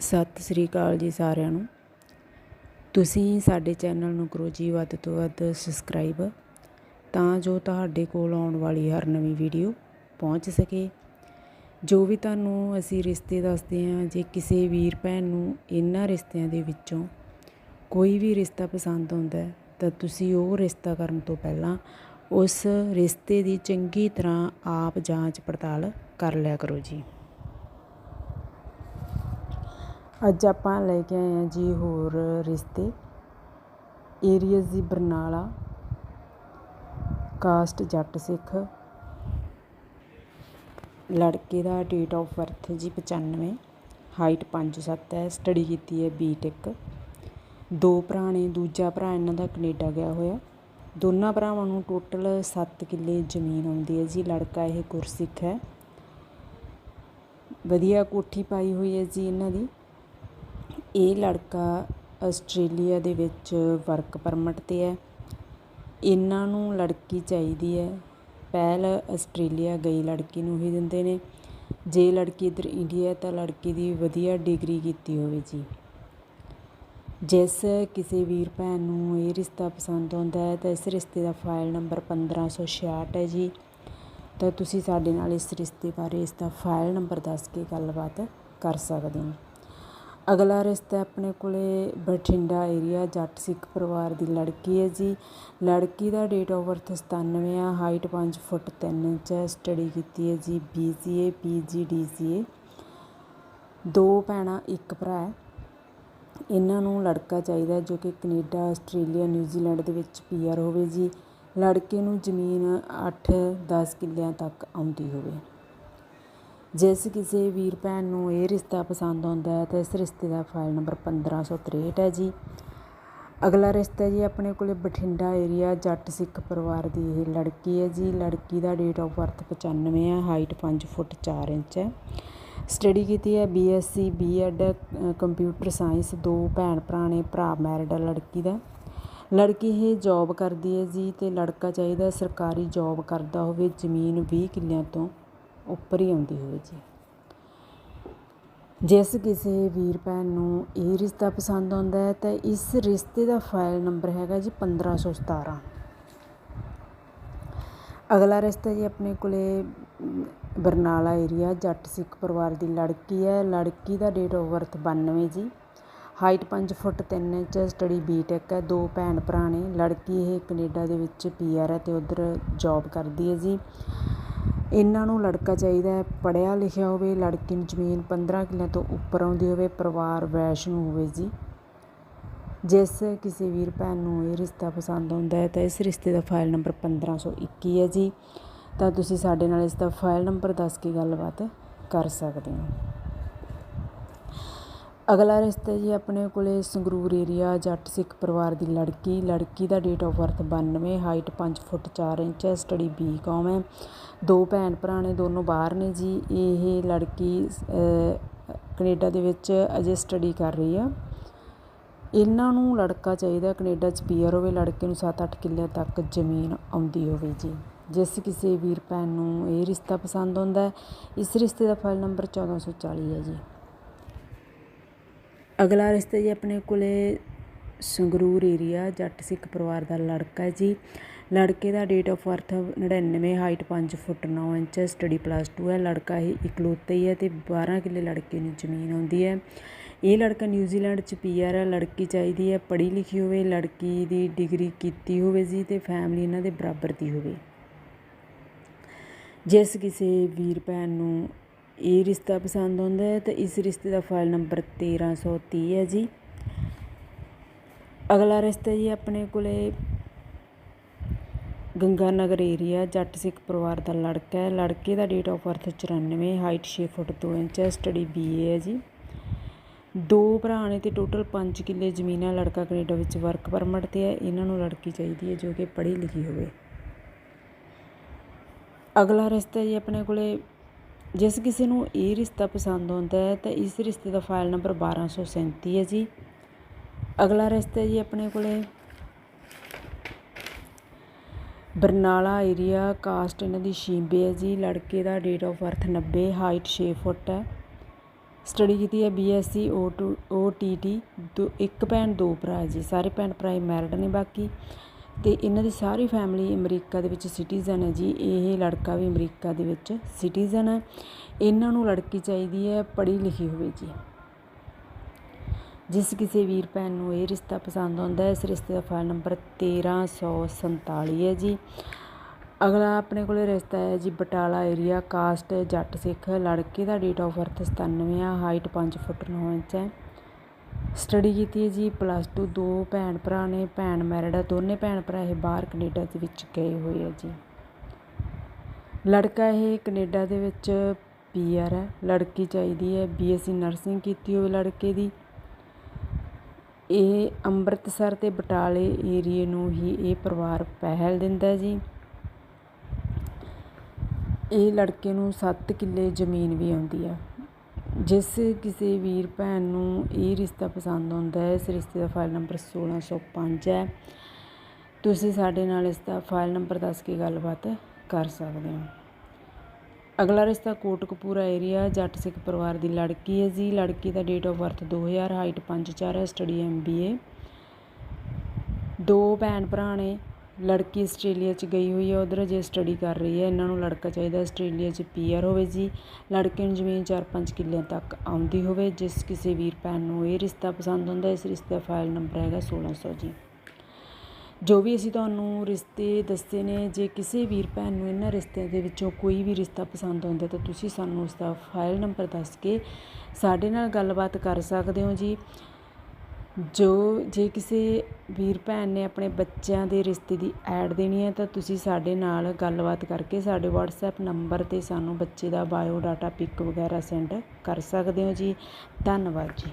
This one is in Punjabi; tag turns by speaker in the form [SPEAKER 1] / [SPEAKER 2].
[SPEAKER 1] ਸਤਿ ਸ੍ਰੀ ਅਕਾਲ ਜੀ ਸਾਰਿਆਂ ਨੂੰ। ਤੁਸੀਂ ਸਾਡੇ ਚੈਨਲ ਨੂੰ ਕਰੋ ਜੀ ਵੱਧ ਤੋਂ ਵੱਧ ਸਬਸਕ੍ਰਾਈਬ ਤਾਂ ਜੋ ਤੁਹਾਡੇ ਕੋਲ ਆਉਣ ਵਾਲੀ ਹਰ ਨਵੀਂ ਵੀਡੀਓ ਪਹੁੰਚ ਸਕੇ। ਜੋ ਵੀ ਤੁਹਾਨੂੰ ਅਸੀਂ ਰਿਸ਼ਤੇ ਦੱਸਦੇ ਹਾਂ ਜੇ ਕਿਸੇ ਵੀਰ ਭੈਣ ਨੂੰ ਇਹਨਾਂ ਰਿਸ਼ਤਿਆਂ ਦੇ ਵਿੱਚੋਂ ਕੋਈ ਵੀ ਰਿਸ਼ਤਾ ਪਸੰਦ ਆਉਂਦਾ ਤਾਂ ਤੁਸੀਂ ਉਹ ਰਿਸ਼ਤਾ ਕਰਨ ਤੋਂ ਪਹਿਲਾਂ ਉਸ ਰਿਸ਼ਤੇ ਦੀ ਚੰਗੀ ਤਰ੍ਹਾਂ ਆਪ ਜਾਂਚ ਪੜਤਾਲ ਕਰ ਲਿਆ ਕਰੋ ਜੀ। ਅੱਜ ਆਪਾਂ ਲੈ ਕੇ ਆਏ ਹਾਂ ਜੀ ਹੋਰ ਰਿਸ਼ਤੇ। ਏਰੀਆਜ਼ ਦੀ ਬਰਨਾਲਾ। ਕਾਸਟ ਜੱਟ ਸਿੱਖ। ਲੜਕੇ ਦਾ ਡੇਟ ਆਫ ਬਰਥ ਜੀ 95 ਹਾਈਟ 5'7 ਹੈ। ਸਟੱਡੀ ਕੀਤੀ ਹੈ ਬੀਟੈਕ ਦੋ ਭਰਾ ਨੇ ਦੂਜਾ ਭਰਾ ਇਹਨਾਂ ਦਾ ਕੈਨੇਡਾ ਗਿਆ ਹੋਇਆ। ਦੋਨਾਂ ਭਰਾਵਾਂ ਨੂੰ ਟੋਟਲ 7 ਕਿੱਲੇ ਜ਼ਮੀਨ ਆਉਂਦੀ ਹੈ ਜੀ। ਲੜਕਾ ਇਹ ਗੁਰਸਿੱਖ ਹੈ। ਵਧੀਆ ਕੋਠੀ ਪਾਈ ਹੋਈ ਹੈ ਜੀ ਇਹਨਾਂ ਦੀ। ਇਹ ਲੜਕਾ ਆਸਟ੍ਰੇਲੀਆ ਦੇ ਵਿੱਚ ਵਰਕ ਪਰਮਿਟ 'ਤੇ ਹੈ। ਇਹਨਾਂ ਨੂੰ ਲੜਕੀ ਚਾਹੀਦੀ ਹੈ। ਪਹਿਲ ਆਸਟ੍ਰੇਲੀਆ ਗਈ ਲੜਕੀ ਨੂੰ ਹੀ ਦਿੰਦੇ ਨੇ। ਜੇ ਲੜਕੀ ਇੱਧਰ ਇੰਡੀਆ ਤਾਂ ਲੜਕੀ ਦੀ ਵਧੀਆ ਡਿਗਰੀ ਕੀਤੀ ਹੋਵੇ ਜੀ। ਜਿਸ ਕਿਸੇ ਵੀਰ ਭੈਣ ਨੂੰ ਇਹ ਰਿਸ਼ਤਾ ਪਸੰਦ ਆਉਂਦਾ ਹੈ ਤਾਂ ਇਸ ਰਿਸ਼ਤੇ ਦਾ ਫਾਈਲ ਨੰਬਰ 1566 ਹੈ ਜੀ। ਤਾਂ ਤੁਸੀਂ ਸਾਡੇ ਨਾਲ ਇਸ ਰਿਸ਼ਤੇ ਬਾਰੇ ਇਸ ਦਾ ਫਾਈਲ ਨੰਬਰ ਦੱਸ ਕੇ ਗੱਲਬਾਤ ਕਰ ਸਕਦੇ ਹੋ। ਅਗਲਾ ਰਿਸ਼ਤਾ ਆਪਣੇ ਕੋਲ ਬਠਿੰਡਾ ਏਰੀਆ ਜੱਟ ਸਿੱਖ ਪਰਿਵਾਰ ਦੀ ਲੜਕੀ ਹੈ ਜੀ। ਲੜਕੀ ਦਾ ਡੇਟ ਆਫ ਬਰਥ 97 ਆ ਹਾਈਟ ਪੰਜ ਫੁੱਟ ਤਿੰਨ ਇੰਚ ਹੈ ਸਟੱਡੀ ਕੀਤੀ ਹੈ ਜੀ ਬੀ ਸੀ ਏ ਪੀ ਜੀ ਡੀ ਸੀ ਏ ਦੋ ਭੈਣਾਂ, ਇੱਕ ਭਰਾ ਹੈ। ਇਹਨਾਂ ਨੂੰ ਲੜਕਾ ਚਾਹੀਦਾ ਜੋ ਕਿ ਕੈਨੇਡਾ, ਆਸਟ੍ਰੇਲੀਆ ਨਿਊਜ਼ੀਲੈਂਡ ਦੇ ਵਿੱਚ ਪੀਆਰ ਹੋਵੇ ਜੀ। ਲੜਕੇ ਨੂੰ ਜ਼ਮੀਨ 8-10 ਕਿੱਲਿਆਂ ਤੱਕ ਆਉਂਦੀ ਹੋਵੇ। ਜਿਸ ਕਿਸੇ ਵੀਰ ਭੈਣ ਨੂੰ ਇਹ ਰਿਸ਼ਤਾ ਪਸੰਦ ਆਉਂਦਾ ਹੈ, ਤਾਂ ਇਸ ਰਿਸ਼ਤੇ ਦਾ ਫਾਈਲ ਨੰਬਰ 1563 ਹੈ ਜੀ। ਅਗਲਾ ਰਿਸ਼ਤਾ ਜੀ ਆਪਣੇ ਕੋਲੇ ਬਠਿੰਡਾ ਏਰੀਆ ਜੱਟ ਸਿੱਖ ਪਰਿਵਾਰ ਦੀ ਇਹ ਲੜਕੀ ਹੈ ਜੀ। ਲੜਕੀ ਦਾ ਡੇਟ ਆਫ ਬਰਥ 95 ਹੈ ਹਾਈਟ 5 ਫੁੱਟ 4 ਇੰਚ ਹੈ। ਸਟੱਡੀ ਕੀਤੀ ਹੈ ਬੀਐਸਸੀ ਬੀਐਡ ਕੰਪਿਊਟਰ ਸਾਇੰਸ ਦੋ ਭੈਣ ਭਰਾ ਨੇ, ਭਰਾ ਮੈਰਿਡ ਲੜਕੀ ਦਾ। ਲੜਕੀ ਇਹ ਜੌਬ ਕਰਦੀ ਹੈ ਜੀ ਤੇ ਲੜਕਾ ਚਾਹੀਦਾ ਸਰਕਾਰੀ ਜੌਬ ਕਰਦਾ ਹੋਵੇ ਜ਼ਮੀਨ 20 ਕਿੱਲਿਆਂ ਤੋਂ। ਉੱਪਰ ਹੀ ਆਉਂਦੀ ਹੋਵੇ ਜੀ। ਜਿਸ ਕਿਸੇ ਵੀਰ ਭੈਣ ਨੂੰ ਇਹ ਰਿਸ਼ਤਾ ਪਸੰਦ ਆਉਂਦਾ ਹੈ, ਤਾਂ ਇਸ ਰਿਸ਼ਤੇ ਦਾ ਫਾਈਲ ਨੰਬਰ ਹੈਗਾ ਜੀ 1517 ਅਗਲਾ ਰਿਸ਼ਤਾ ਜੀ ਆਪਣੇ ਕੋਲੇ ਬਰਨਾਲਾ ਏਰੀਆ ਜੱਟ ਸਿੱਖ ਪਰਿਵਾਰ ਦੀ ਲੜਕੀ ਹੈ। ਲੜਕੀ ਦਾ ਡੇਟ ਆਫ ਬਰਥ 92 ਜੀ। Height 5 foot 3 inch study BTech ਹੈ। ਦੋ ਭੈਣ ਭਰਾ ਨੇ। ਲੜਕੀ ਇਹ ਕੈਨੇਡਾ ਦੇ ਵਿੱਚ ਪੀਆਰ ਹੈ ਤੇ ਉਧਰ ਜੌਬ ਕਰਦੀ ਹੈ ਜੀ। ਇਹਨਾਂ ਨੂੰ ਲੜਕਾ ਚਾਹੀਦਾ ਹੈ, ਪੜ੍ਹਿਆ ਲਿਖਿਆ ਹੋਵੇ, ਲੜਕੀ ਨੂੰ ਜ਼ਮੀਨ 15 ਕਿੱਲਿਆਂ ਤੋਂ ਉੱਪਰ ਆਉਂਦੀ ਹੋਵੇ, ਪਰਿਵਾਰ ਵੈਸ਼ਨੂੰ ਹੋਵੇ ਜੀ। ਜਿਸ ਕਿਸੇ ਵੀਰ ਭੈਣ ਨੂੰ ਇਹ ਰਿਸ਼ਤਾ ਪਸੰਦ ਆਉਂਦਾ ਹੈ, ਤਾਂ ਇਸ ਰਿਸ਼ਤੇ ਦਾ ਫਾਈਲ ਨੰਬਰ 1521 ਹੈ ਜੀ। ਤਾਂ ਤੁਸੀਂ ਸਾਡੇ ਨਾਲ ਇਸ ਦਾ ਫਾਈਲ ਨੰਬਰ ਦੱਸ ਕੇ ਗੱਲਬਾਤ ਕਰ ਸਕਦੇ ਹੋ। ਅਗਲਾ ਰਿਸ਼ਤਾ ਜੀ ਆਪਣੇ ਕੋਲ ਸੰਗਰੂਰ ਏਰੀਆ ਜੱਟ ਸਿੱਖ ਪਰਿਵਾਰ ਦੀ ਲੜਕੀ। ਲੜਕੀ ਦਾ ਡੇਟ ਆਫ ਬਰਥ 92 ਹਾਈਟ ਪੰਜ ਫੁੱਟ ਚਾਰ ਇੰਚ ਹੈ ਸਟੱਡੀ ਬੀ ਕੌਮ ਹੈ। ਦੋ ਭੈਣ ਭਰਾ ਨੇ ਦੋਨੋਂ ਬਾਹਰ ਨੇ ਜੀ। ਇਹ ਲੜਕੀ ਕੈਨੇਡਾ ਦੇ ਵਿੱਚ ਅਜੇ ਸਟੱਡੀ ਕਰ ਰਹੀ ਆ। ਇਹਨਾਂ ਨੂੰ ਲੜਕਾ ਚਾਹੀਦਾ, ਕੈਨੇਡਾ 'ਚ ਪੀਆਰ ਹੋਵੇ, ਲੜਕੇ ਨੂੰ 7-8 ਕਿੱਲਿਆਂ ਤੱਕ ਜ਼ਮੀਨ ਆਉਂਦੀ ਹੋਵੇ ਜੀ। ਜਿਸ ਕਿਸੇ ਵੀਰ ਭੈਣ ਨੂੰ ਇਹ ਰਿਸ਼ਤਾ ਪਸੰਦ ਆਉਂਦਾ ਹੈ। ਇਸ ਰਿਸ਼ਤੇ ਦਾ ਫਾਈਲ ਨੰਬਰ 1440 ਹੈ ਜੀ। ਅਗਲਾ ਰਿਸ਼ਤਾ ਜੀ ਆਪਣੇ ਕੋਲੇ ਸੰਗਰੂਰ ਏਰੀਆ ਜੱਟ ਸਿੱਖ ਪਰਿਵਾਰ ਦਾ ਲੜਕਾ ਜੀ। ਲੜਕੇ ਦਾ date of birth 99 height 5 foot 9 inch study plus 2 ਹੈ। ਲੜਕਾ ਹੀ ਇਕਲੌਤਾ ਹੀ ਹੈ ਤੇ 12 ਕਿੱਲੇ ਲੜਕੇ ਨੂੰ ਜ਼ਮੀਨ ਆਉਂਦੀ ਹੈ। ਇਹ ਲੜਕਾ ਨਿਊਜ਼ੀਲੈਂਡ ਚ ਪੀਆਰ ਹੈ, ਲੜਕੀ ਚਾਹੀਦੀ ਹੈ ਪੜ੍ਹੀ ਲਿਖੀ ਹੋਵੇ, ਲੜਕੀ ਦੀ ਡਿਗਰੀ ਕੀਤੀ ਹੋਵੇ ਜੀ ਤੇ ਫੈਮਿਲੀ ਇਹਨਾਂ ਦੇ ਬਰਾਬਰ ਦੀ ਹੋਵੇ। ਜਿਸ ਕਿਸੇ ਵੀਰ ਭੈਣ ਨੂੰ ਇਹ ਰਿਸ਼ਤਾ ਪਸੰਦ ਆਉਂਦਾ ਹੈ ਤਾਂ ਇਸ ਰਿਸ਼ਤੇ ਦਾ ਫਾਈਲ ਨੰਬਰ 1330 ਹੈ ਜੀ। ਅਗਲਾ ਰਿਸ਼ਤਾ ਜੀ ਆਪਣੇ ਕੋਲੇ ਗੰਗਾ ਨਗਰ ਏਰੀਆ ਜੱਟ ਸਿੱਖ ਪਰਿਵਾਰ ਦਾ ਲੜਕਾ ਹੈ। ਲੜਕੇ ਦਾ date of birth 94 height 6 foot 2 inch ਹੈ ਸਟੱਡੀ ਬੀਏ ਹੈ ਜੀ। ਦੋ ਭਰਾ ਨੇ ਤੇ ਟੋਟਲ 5 ਕਿੱਲੇ ਜ਼ਮੀਨ ਹੈ। ਲੜਕਾ ਕੈਨੇਡਾ ਵਿੱਚ ਵਰਕ ਪਰਮਿਟ ਤੇ ਹੈ। ਇਹਨਾਂ ਨੂੰ ਲੜਕੀ ਚਾਹੀਦੀ ਹੈ ਜੋ ਕਿ ਪੜ੍ਹੀ ਲਿਖੀ ਹੋਵੇ। ਅਗਲਾ ਰਿਸ਼ਤਾ ਜੀ ਆਪਣੇ ਕੋਲੇ ਜਿਸ ਕਿਸੇ ਨੂੰ ਇਹ ਰਿਸ਼ਤਾ ਪਸੰਦ ਆਉਂਦਾ ਹੈ, ਤਾਂ ਇਸ ਰਿਸ਼ਤੇ ਦਾ ਫਾਈਲ ਨੰਬਰ 1237 ਹੈ ਜੀ। ਅਗਲਾ ਰਿਸ਼ਤਾ ਜੀ ਆਪਣੇ ਕੋਲੇ। ਬਰਨਾਲਾ ਏਰੀਆ ਕਾਸਟ ਇਹਨਾਂ ਦੀ ਸ਼ੀਂਬੇ ਹੈ ਜੀ। ਲੜਕੇ ਦਾ date of birth 90 height 6 foot ਹੈ। ਸਟੱਡੀ ਕੀਤੀ ਹੈ ਬੀਐਸਸੀ ਓ ਟੂ ਓ ਟੀ ਟੀ ਦੋ, ਇੱਕ ਭੈਣ, ਦੋ ਭਰਾ ਜੀ। ਸਾਰੇ ਭੈਣ ਭਰਾ ਮੈਰਿਡ ਨੇ, ਬਾਕੀ ਤੇ ਇਹਨਾਂ ਦੀ ਸਾਰੀ ਫੈਮਿਲੀ ਅਮਰੀਕਾ ਦੇ ਵਿੱਚ ਸਿਟੀਜ਼ਨ ਹੈ ਜੀ। ਇਹ ਲੜਕਾ ਵੀ ਅਮਰੀਕਾ ਦੇ ਵਿੱਚ ਸਿਟੀਜ਼ਨ ਹੈ। ਇਹਨਾਂ ਨੂੰ ਲੜਕੀ ਚਾਹੀਦੀ ਹੈ, ਪੜ੍ਹੀ ਲਿਖੀ ਹੋਵੇ ਜੀ। ਜਿਸ ਕਿਸੇ ਵੀਰ ਭੈਣ ਨੂੰ ਇਹ ਰਿਸ਼ਤਾ ਪਸੰਦ ਆਉਂਦਾ ਹੈ, ਇਸ ਰਿਸ਼ਤੇ ਦਾ ਫਾਈਲ ਨੰਬਰ 1347 ਹੈ ਜੀ। ਅਗਲਾ ਆਪਣੇ ਕੋਲੇ ਰਿਸ਼ਤਾ ਹੈ ਜੀ, ਬਟਾਲਾ ਏਰੀਆ ਕਾਸਟ ਜੱਟ ਸਿੱਖ ਲੜਕੇ ਦਾ ਡੇਟ ਆਫ ਬਰਥ 97 ਆ ਹਾਈਟ 5 ਫੁੱਟ 9 ਇੰਚ ਹੈ। ਸਟੱਡੀ ਕੀਤੀ ਹੈ ਜੀ, ਪਲੱਸ ਟੂ ਦੋ ਭੈਣ ਭਰਾ ਨੇ, ਭੈਣ ਮੈਰਿਡ ਆ, ਦੋਨੇ ਭੈਣ ਭਰਾ ਇਹ ਬਾਹਰ ਕੈਨੇਡਾ ਦੇ ਵਿੱਚ ਗਏ ਹੋਏ ਆ ਜੀ। ਲੜਕਾ ਇਹ ਕੈਨੇਡਾ ਦੇ ਵਿੱਚ ਪੀਆਰ ਹੈ, ਲੜਕੀ ਚਾਹੀਦੀ ਹੈ, ਬੀਐਸਸੀ ਨਰਸਿੰਗ ਕੀਤੀ ਹੋਵੇ ਲੜਕੇ ਦੀ। ਇਹ ਅੰਮ੍ਰਿਤਸਰ ਤੇ ਬਟਾਲੇ ਏਰੀਏ ਨੂੰ ਹੀ ਇਹ ਪਰਿਵਾਰ ਪਹਿਲ ਦਿੰਦਾ ਜੀ। ਇਹ ਲੜਕੇ ਨੂੰ 7 ਕਿੱਲੇ ਜ਼ਮੀਨ ਵੀ ਆਉਂਦੀ ਆ। ਜਿਸ ਕਿਸੇ ਵੀਰ ਭੈਣ ਨੂੰ ਇਹ ਰਿਸ਼ਤਾ ਪਸੰਦ ਆਉਂਦਾ ਹੈ, ਇਸ ਰਿਸ਼ਤੇ ਦਾ ਫਾਈਲ ਨੰਬਰ 1605 ਹੈ। ਤੁਸੀਂ ਸਾਡੇ ਨਾਲ ਇਸ ਦਾ ਫਾਈਲ ਨੰਬਰ ਦੱਸ ਕੇ ਗੱਲਬਾਤ ਕਰ ਸਕਦੇ ਹੋ। ਅਗਲਾ ਰਿਸ਼ਤਾ ਕੋਟਕਪੂਰਾ ਏਰੀਆ ਜੱਟ ਸਿੱਖ ਪਰਿਵਾਰ ਦੀ ਲੜਕੀ ਹੈ ਜੀ। ਲੜਕੀ ਦਾ ਡੇਟ ਆਫ ਬਰਥ 2000 ਹਾਈਟ 5'4 ਹੈ ਸਟੱਡੀ ਐਮਬੀਏ ਦੋ ਭੈਣ ਭਰਾ ਨੇ। ਲੜਕੀ ਆਸਟ੍ਰੇਲੀਆ 'ਚ ਗਈ ਹੋਈ ਹੈ, ਉੱਧਰ ਜੇ ਸਟੱਡੀ ਕਰ ਰਹੀ ਹੈ, ਇਹਨਾਂ ਨੂੰ ਲੜਕਾ ਚਾਹੀਦਾ ਆਸਟ੍ਰੇਲੀਆ 'ਚ ਪੀਆਰ ਹੋਵੇ ਜੀ। ਲੜਕੇ ਨੂੰ ਜ਼ਮੀਨ 4-5 ਕਿੱਲਿਆਂ ਤੱਕ ਆਉਂਦੀ ਹੋਵੇ, ਜਿਸ ਕਿਸੇ ਵੀਰ ਭੈਣ ਨੂੰ ਇਹ ਰਿਸ਼ਤਾ ਪਸੰਦ ਹੁੰਦਾ ਇਸ ਰਿਸ਼ਤੇ ਦਾ ਫਾਈਲ ਨੰਬਰ ਹੈਗਾ 1600 ਜੀ। ਜੋ ਵੀ ਅਸੀਂ ਤੁਹਾਨੂੰ ਰਿਸ਼ਤੇ ਦੱਸੇ ਨੇ, ਜੇ ਕਿਸੇ ਵੀਰ ਭੈਣ ਨੂੰ ਇਹਨਾਂ ਰਿਸ਼ਤਿਆਂ ਦੇ ਵਿੱਚੋਂ ਕੋਈ ਵੀ ਰਿਸ਼ਤਾ ਪਸੰਦ ਆਉਂਦਾ ਤਾਂ ਤੁਸੀਂ ਸਾਨੂੰ ਉਸ ਦਾ ਫਾਈਲ ਨੰਬਰ ਦੱਸ ਕੇ ਸਾਡੇ ਨਾਲ ਗੱਲਬਾਤ ਕਰ ਸਕਦੇ ਹੋ ਜੀ। ਜੋ ਜੇ ਕਿਸੇ ਵੀਰ ਭੈਣ ਨੇ ਆਪਣੇ ਬੱਚਿਆਂ ਦੇ ਰਿਸ਼ਤੇ ਦੀ ਐਡ ਦੇਣੀ ਹੈ, ਤਾਂ ਤੁਸੀਂ ਸਾਡੇ ਨਾਲ ਗੱਲਬਾਤ ਕਰਕੇ ਸਾਡੇ ਵਟਸਐਪ ਨੰਬਰ ਤੇ ਸਾਨੂੰ ਬੱਚੇ ਦਾ ਬਾਇਓਡਾਟਾ ਪਿੱਕ ਵਗੈਰਾ ਸੈਂਡ ਕਰ ਸਕਦੇ ਹੋ ਜੀ। ਧੰਨਵਾਦ ਜੀ।